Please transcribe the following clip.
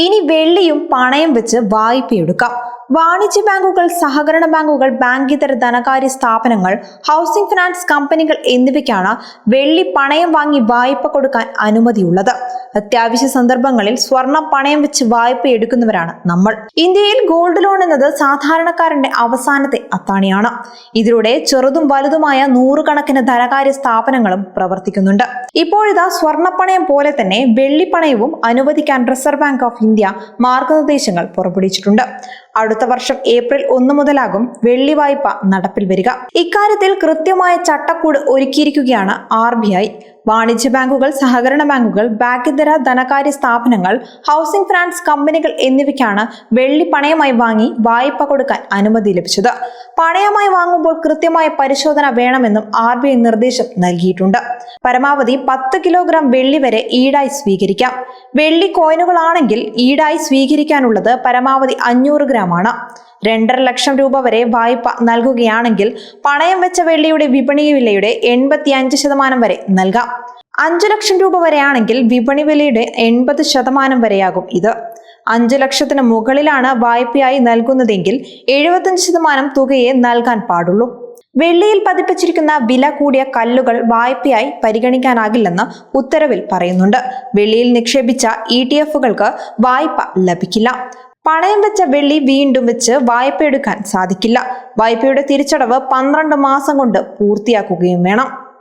ഇനി വെള്ളിയും പണയം വെച്ച് വായ്പയെടുക്കാം വാണിജ്യ ബാങ്കുകൾ സഹകരണ ബാങ്കുകൾ ബാങ്കിതര ധനകാര്യ സ്ഥാപനങ്ങൾ ഹൗസിംഗ് ഫിനാൻസ് കമ്പനികൾ എന്നിവയ്ക്കാണ് വെള്ളി പണയം വാങ്ങി വായ്പ കൊടുക്കാൻ അനുമതിയുള്ളത്. അത്യാവശ്യ സന്ദർഭങ്ങളിൽ സ്വർണം പണയം വെച്ച് വായ്പ എടുക്കുന്നവരാണ് നമ്മൾ. ഇന്ത്യയിൽ ഗോൾഡ് ലോൺ എന്നത് സാധാരണക്കാരന്റെ അവസാനത്തെ അത്താണിയാണ്. ഇതിലൂടെ ചെറുതും വലുതുമായ നൂറുകണക്കിന് ധനകാര്യ സ്ഥാപനങ്ങളും പ്രവർത്തിക്കുന്നുണ്ട്. ഇപ്പോഴിതാ സ്വർണപ്പണയം പോലെ തന്നെ വെള്ളിപ്പണയവും അനുവദിക്കാൻ റിസർവ് ബാങ്ക് ഓഫ് ഇന്ത്യ മാർഗനിർദ്ദേശങ്ങൾ പുറപ്പെടുവിച്ചിട്ടുണ്ട്. അടുത്ത വർഷം ഏപ്രിൽ ഒന്ന് മുതലാകും വെള്ളി വായ്പ നടപ്പിൽ വരിക. ഇക്കാര്യത്തിൽ കൃത്യമായ ചട്ടക്കൂട് ഒരുക്കിയിരിക്കുകയാണ് ആർ ബി ഐ. വാണിജ്യ ബാങ്കുകൾ സഹകരണ ബാങ്കുകൾ ബാങ്കിതര ധനകാര്യ സ്ഥാപനങ്ങൾ ഹൗസിംഗ് ഫിനാൻസ് കമ്പനികൾ എന്നിവയ്ക്കാണ് വെള്ളി പണയമായി വാങ്ങി വായ്പ കൊടുക്കാൻ അനുമതി ലഭിച്ചത്. പണയമായി വാങ്ങുമ്പോൾ കൃത്യമായ പരിശോധന വേണമെന്നും ആർ നിർദ്ദേശം നൽകിയിട്ടുണ്ട്. പരമാവധി പത്ത് കിലോഗ്രാം വെള്ളി വരെ ഈടായി സ്വീകരിക്കാം. വെള്ളി കോയിനുകളാണെങ്കിൽ ഈടായി സ്വീകരിക്കാനുള്ളത് പരമാവധി അഞ്ഞൂറ് ഗ്രാം ആണ് രണ്ടര ലക്ഷം രൂപ വരെ വായ്പ നൽകുകയാണെങ്കിൽ പണയം വെച്ച വെള്ളിയുടെ വിപണി വിലയുടെ എൺപത്തി അഞ്ച് ശതമാനം വരെ നൽകാം. അഞ്ചു ലക്ഷം രൂപ വരെയാണെങ്കിൽ വിപണി വിലയുടെ എൺപത് ശതമാനം വരെയാകും ഇത്. അഞ്ചു ലക്ഷത്തിന് മുകളിലാണ് വായ്പയായി നൽകുന്നതെങ്കിൽ എഴുപത്തഞ്ച് ശതമാനം തുകയെ നൽകാൻ പാടുള്ളൂ. വെള്ളിയിൽ പതിപ്പിച്ചിരിക്കുന്ന വില കൂടിയ കല്ലുകൾ വായ്പയായി പരിഗണിക്കാനാകില്ലെന്ന് ഉത്തരവിൽ പറയുന്നുണ്ട്. വെള്ളിയിൽ നിക്ഷേപിച്ച ഇ ടി എഫുകൾക്ക് വായ്പ ലഭിക്കില്ല. പണയം വെച്ച വെള്ളി വീണ്ടും വെച്ച് വായ്പ എടുക്കാൻ സാധിക്കില്ല. വായ്പയുടെ തിരിച്ചടവ് പന്ത്രണ്ട് മാസം കൊണ്ട് പൂർത്തിയാക്കുകയും വേണം.